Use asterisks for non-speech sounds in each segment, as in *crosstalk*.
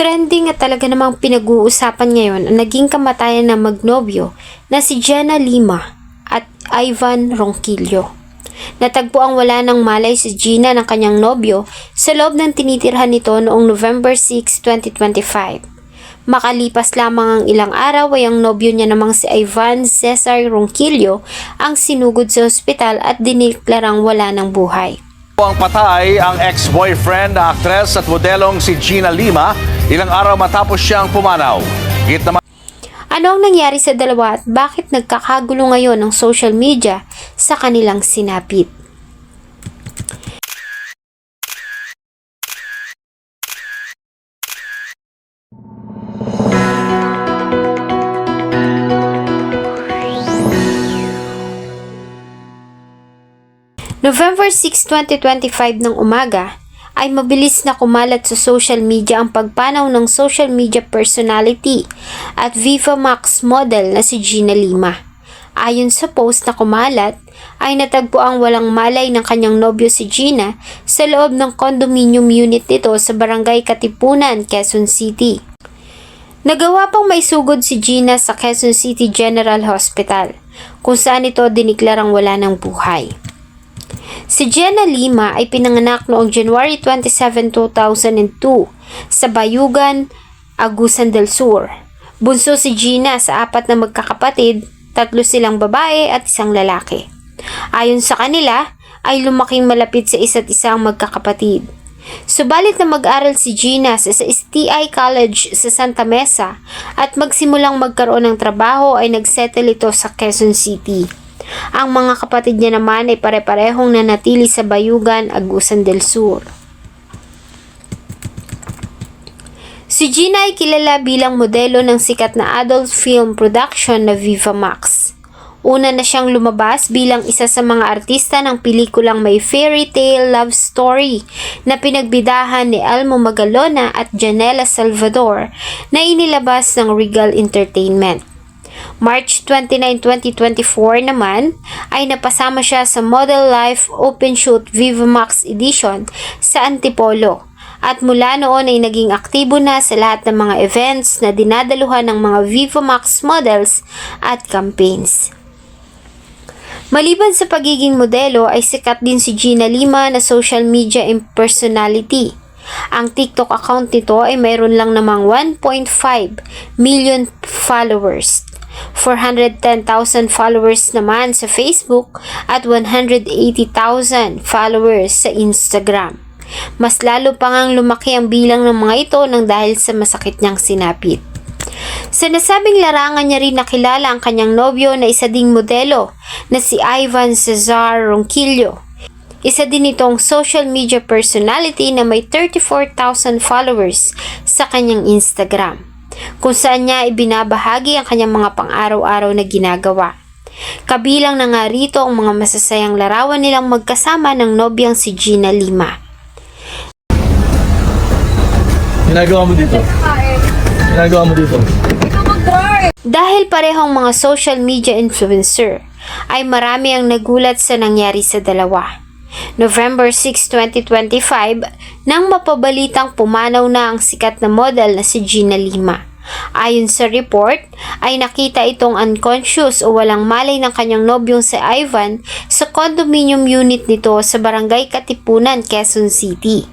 Trending at talaga namang pinag-uusapan ngayon ang naging kamatayan ng magnobyo na si Jenna Lima at Ivan Ronquillo. Natagpo ang wala ng malay si Gina ng kanyang nobyo sa loob ng tinitirhan nito noong November 6, 2025. Makalipas lamang ang ilang araw ay ang nobyo niya namang si Ivan Cesar Ronquillo ang sinugod sa ospital at diniklarang wala ng buhay. Ang patay ang ex-boyfriend na aktres at modelong si Gina Lima ilang araw matapos siyang pumanaw. Git naman Ano ang nangyari sa dalawa at bakit nagkakagulo ngayon ng social media sa kanilang sinapit? November 6, 2025 ng umaga, ay mabilis na kumalat sa social media ang pagpanaw ng social media personality at Viva Max model na si Gina Lima. Ayon sa post na kumalat, ay natagpo ang walang malay ng kanyang nobyo si Gina sa loob ng condominium unit nito sa barangay Katipunan, Quezon City. Nagawa pang may sugod si Gina sa Quezon City General Hospital, kung saan ito diniklarang wala ng buhay. Si Jenna Lima ay pinanganak noong January 27, 2002 sa Bayugan, Agusan del Sur. Bunso si Gina sa apat na magkakapatid, tatlo silang babae at isang lalaki. Ayon sa kanila, ay lumaking malapit sa isa't isang magkakapatid. Subalit na mag-aral si Gina sa STI College sa Santa Mesa at magsimulang magkaroon ng trabaho ay nagsettle ito sa Quezon City. Ang mga kapatid niya naman ay pare-parehong nanatili sa Bayugan, Agusan del Sur. Si Gina ay kilala bilang modelo ng sikat na adult film production na Viva Max. Una na siyang lumabas bilang isa sa mga artista ng pelikulang may fairy tale love story na pinagbidahan ni Elmo Magalona at Janela Salvador na inilabas ng Regal Entertainment. March 29, 2024 naman ay napasama siya sa Model Life Open Shoot Viva Max Edition sa Antipolo at mula noon ay naging aktibo na sa lahat ng mga events na dinadaluhan ng mga Viva Max models at campaigns. Maliban sa pagiging modelo ay sikat din si Gina Lima na social media impersonality. Ang TikTok account nito ay mayroon lang namang 1.5 million followers. 410,000 followers naman sa Facebook at 180,000 followers sa Instagram. Mas lalo pa ngang lumaki ang bilang ng mga ito nang dahil sa masakit niyang sinapit. Sa nasabing larangan niya rin nakilala ang kanyang nobyo na isa ding modelo na si Ivan Cesar Ronquillo. Isa din itong social media personality na may 34,000 followers sa kanyang Instagram, kung saan niya ibinabahagi ang kanyang mga pang-araw-araw na ginagawa. Kabilang na nga rito ang mga masasayang larawan nilang magkasama ng nobyang si Gina Lima. Ginagawa mo dito? Ginagawa mo dito? Dahil parehong mga social media influencer, ay marami ang nagulat sa nangyari sa dalawa. November 6, 2025, nang mapabalitang pumanaw na ang sikat na model na si Gina Lima. Ayon sa report, ay nakita itong unconscious o walang malay ng kanyang nobyong si Ivan sa condominium unit nito sa barangay Katipunan, Quezon City.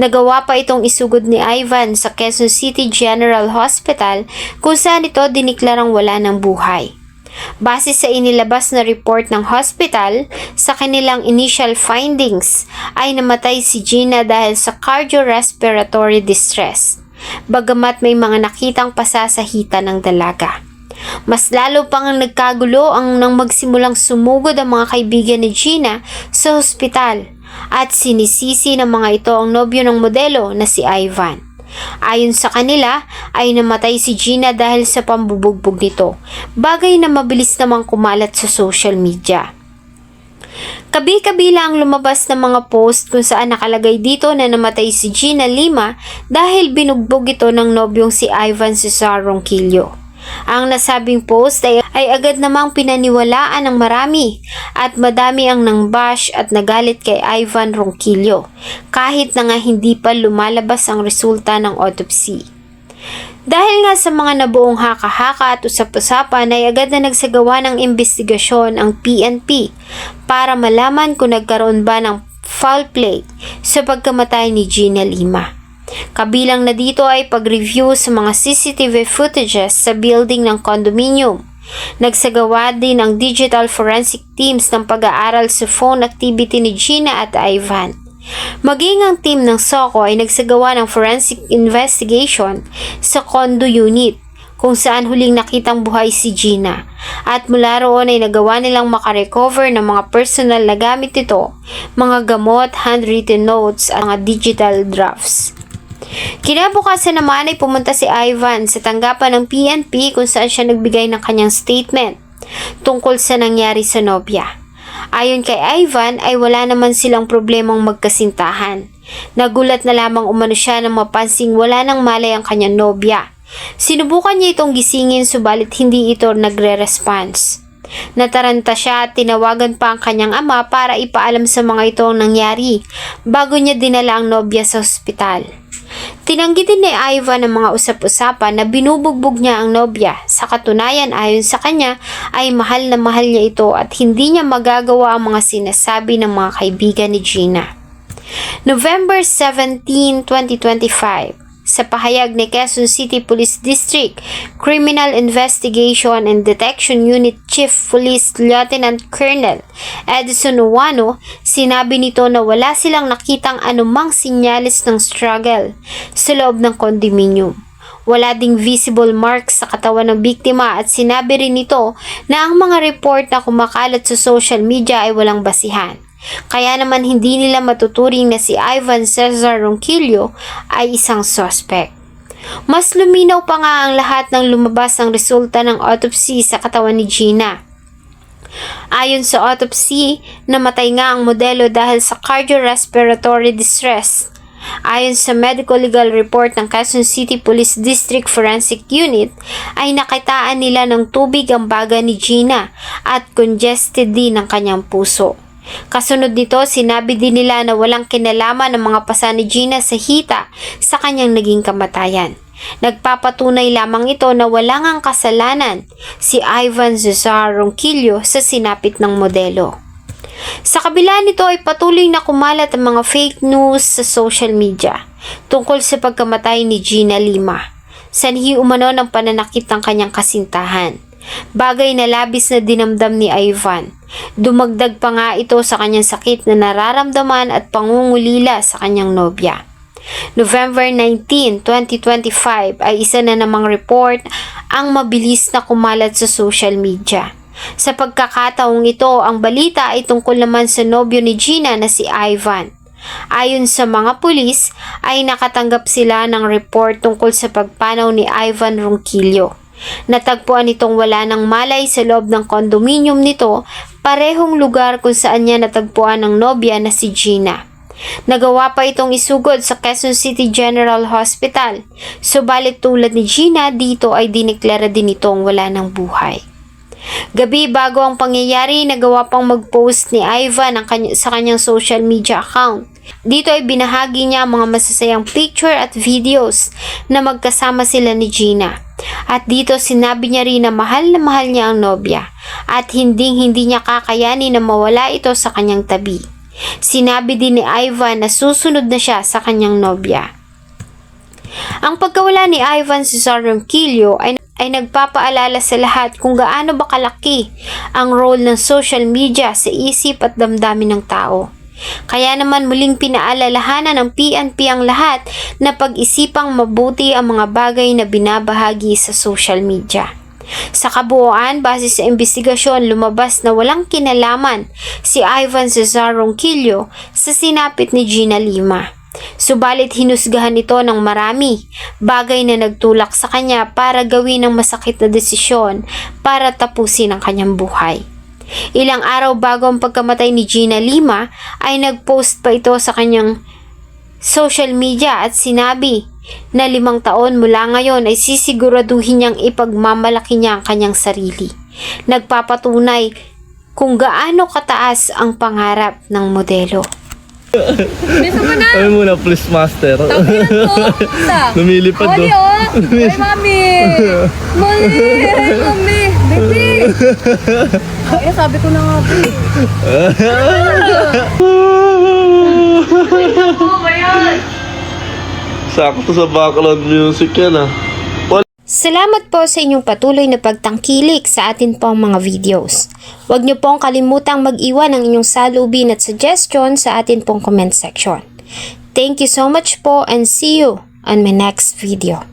Nagawa pa itong isugod ni Ivan sa Quezon City General Hospital kung saan ito diniklarang wala ng buhay. Base sa inilabas na report ng hospital, sa kanilang initial findings ay namatay si Gina dahil sa cardiorespiratory distress, bagamat may mga nakitang pasasahitan ng dalaga. Mas lalo pang ang nagkagulo ang nang magsimulang sumugod ang mga kaibigan ni Gina sa hospital at sinisisi ng mga ito ang nobyo ng modelo na si Ivan. Ayon sa kanila, ay namatay si Gina dahil sa pambubugbog nito, bagay na mabilis namang kumalat sa social media. Kabi-kabila ang lumabas ng mga post kung saan nakalagay dito na namatay si Gina Lima dahil binugbog ito ng nobyong si Ivan Cesar Ronquillo. Ang nasabing post ay, ay agad namang pinaniwalaan ng marami at madami ang nangbash at nagalit kay Ivan Ronquillo kahit na nga hindi pa lumalabas ang resulta ng autopsy. Dahil nga sa mga nabuong haka-haka at usap-usapan ay agad na nagsagawa ng investigasyon ang PNP para malaman kung nagkaroon ba ng foul play sa pagkamatay ni Gina Lima. Kabilang na dito ay pag-review sa mga CCTV footages sa building ng condominium. Nagsagawa din ang digital forensic teams ng pag-aaral sa phone activity ni Gina at Ivan. Maging ang team ng SOCO ay nagsagawa ng forensic investigation sa condo unit kung saan huling nakitang buhay si Gina. At mula roon ay nagawa nilang makarecover ng mga personal na gamit nito, mga gamot, handwritten notes at mga digital drafts. Kinabukasan naman ay pumunta si Ivan sa tanggapan ng PNP kung saan siya nagbigay ng kanyang statement tungkol sa nangyari sa nobya. Ayon kay Ivan ay wala naman silang problemang magkasintahan. Nagulat na lamang umano siya nang mapansing wala nang malay ang kanyang nobya. Sinubukan niya itong gisingin subalit hindi ito nagre-response. Nataranta siya at tinawagan pa ang kanyang ama para ipaalam sa mga ito ang nangyari bago niya dinala ang nobya sa ospital. Tinanggi din ni Ivan ang mga usap-usapan na binubugbog niya ang nobya. Sa katunayan ayon sa kanya ay mahal na mahal niya ito at hindi niya magagawa ang mga sinasabi ng mga kaibigan ni Gina. November 17, 2025 sa pahayag ni Quezon City Police District Criminal Investigation and Detection Unit Chief Police Lieutenant Colonel Edison Uwano, sinabi nito na wala silang nakitang anumang sinyalis ng struggle sa loob ng kondominium. Wala ding visible marks sa katawan ng biktima at sinabi rin nito na ang mga report na kumakalat sa social media ay walang basihan. Kaya naman hindi nila matuturing na si Ivan Cesar Ronquillo ay isang suspect. Mas luminaw pa nga ang lahat ng lumabas ng resulta ng autopsy sa katawan ni Gina. Ayon sa autopsy, namatay nga ang modelo dahil sa cardiorespiratory distress. Ayon sa medical legal report ng Quezon City Police District Forensic Unit, ay nakitaan nila ng tubig ang baga ni Gina at congested din ang kanyang puso. Kasunod nito, sinabi din nila na walang kinalaman ng mga pasa ni Gina sa hita sa kanyang naging kamatayan. Nagpapatunay lamang ito na wala ngang kasalanan si Ivan Cesar Ronquillo sa sinapit ng modelo. Sa kabila nito ay patuloy na kumalat ang mga fake news sa social media tungkol sa pagkamatay ni Gina Lima. Sanhi umano ng pananakit ng kanyang kasintahan. Bagay na labis na dinamdam ni Ivan. Dumagdag pa nga ito sa kanyang sakit na nararamdaman at pangungulila sa kanyang nobya. November 19, 2025 ay isa na namang report ang mabilis na kumalat sa social media. Sa pagkakataong ito, ang balita ay tungkol naman sa nobyo ni Gina na si Ivan. Ayon sa mga pulis, ay nakatanggap sila ng report tungkol sa pagpanaw ni Ivan Ronquillo. Natagpuan itong wala ng malay sa loob ng kondominium nito, parehong lugar kung saan niya natagpuan ng nobya na si Gina. Nagawa pa itong isugod sa Quezon City General Hospital, subalit tulad ni Gina dito ay dineklara din itong wala ng buhay. Gabi bago ang pangyayari, nagawa pang mag-post ni Ivan ang kany- sa kanyang social media account. Dito ay binahagi niya ang mga masasayang picture at videos na magkasama sila ni Gina. At dito sinabi niya rin na mahal na mahal niya ang nobya at hindi hindi niya kakayanin na mawala ito sa kanyang tabi. Sinabi din ni Ivan na susunod na siya sa kanyang nobya. Ang pagkawala ni Ivan Cesar Ronquillo ay, ay nagpapaalala sa lahat kung gaano ba kalaki ang role ng social media sa isip at damdamin ng tao. Kaya naman muling pinaalalahanan ng PNP ang lahat na pag-isipang mabuti ang mga bagay na binabahagi sa social media. Sa kabuuan, base sa investigasyon, lumabas na walang kinalaman si Ivan Cesar Ronquillo sa sinapit ni Gina Lima. Subalit hinusgahan ito ng marami, bagay na nagtulak sa kanya para gawin ang masakit na desisyon para tapusin ang kanyang buhay. Ilang araw bago ang pagkamatay ni Gina Lima ay nagpost pa ito sa kanyang social media at sinabi na limang taon mula ngayon ay sisiguraduhin niyang ipagmamalaki niya ang kanyang sarili. Nagpapatunay kung gaano kataas ang pangarap ng modelo. Bisa mo na. Kami muna, please master. Tanginan ko. *laughs* Lumilipad do. oh. Ay, mami. Mali. Mami. Baby. Ay, sabi ko na nga, baby. *laughs* Sakto sa background music yan ah. Salamat po sa inyong patuloy na pagtangkilik sa atin pong mga videos. Huwag niyo pong kalimutang mag-iwan ng inyong salubin at suggestion sa atin pong comment section. Thank you so much po and see you on my next video.